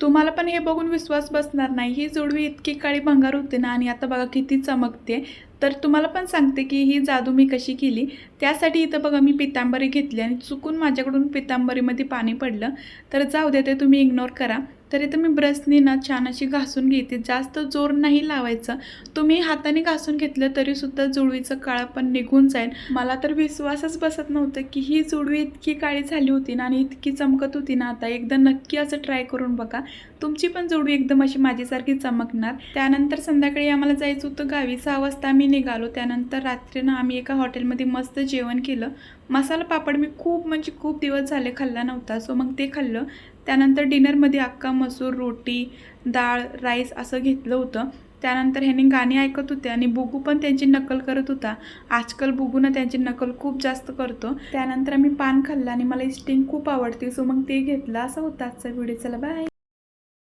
तुम्हाला पण हे बघून विश्वास बसणार नाही. ही जोडवी इतकी काळी भंगार होते ना आणि आता बघा किती चमकते. तर तुम्हाला पण सांगते की ही जादू मी कशी केली. त्यासाठी इथं बघा मी पितांबरी घेतली आणि चुकून माझ्याकडून पितांबरीमध्ये पाणी पडलं. तर जाऊ दे ते तुम्ही इग्नोर करा. तर इथं मी ब्रशनी ना छान अशी घासून घेते. जास्त जोर नाही लावायचं. तुम्ही हाताने घासून घेतलं तरीसुद्धा जुळवीचं काळं पण निघून जाईल. मला तर विश्वासच बसत नव्हतं की ही जुडवी इतकी काळी झाली होती ना आणि इतकी चमकत होती ना आता. एकदा नक्की असं ट्राय करून बघा. तुमची पण जुळवी एकदम अशी माझ्यासारखी चमकणार. त्यानंतर संध्याकाळी आम्हाला जायचं होतं गावी. सहा वाजता आम्ही निघालो. त्यानंतर रात्रीनं आम्ही एका हॉटेलमध्ये मस्त जेवण केलं. मसाला पापड मी खूप म्हणजे खूप दिवस झाले खाल्ला नव्हता. सो मग ते खाल्लं. त्यानंतर डिनरमध्ये अक्का मसूर रोटी डाळ राईस असं घेतलं होतं. त्यानंतर ह्यांनी गाणी ऐकत होते आणि बुगू पण त्यांची नकल करत होता. आजकाल बुगूनं त्यांची नकल खूप जास्त करतो. त्यानंतर आम्ही पान खाल्लं आणि मला स्टिंग खूप आवडते सो मग ते घेतलं. असं होतं आजचा व्हिडिओ चला बाय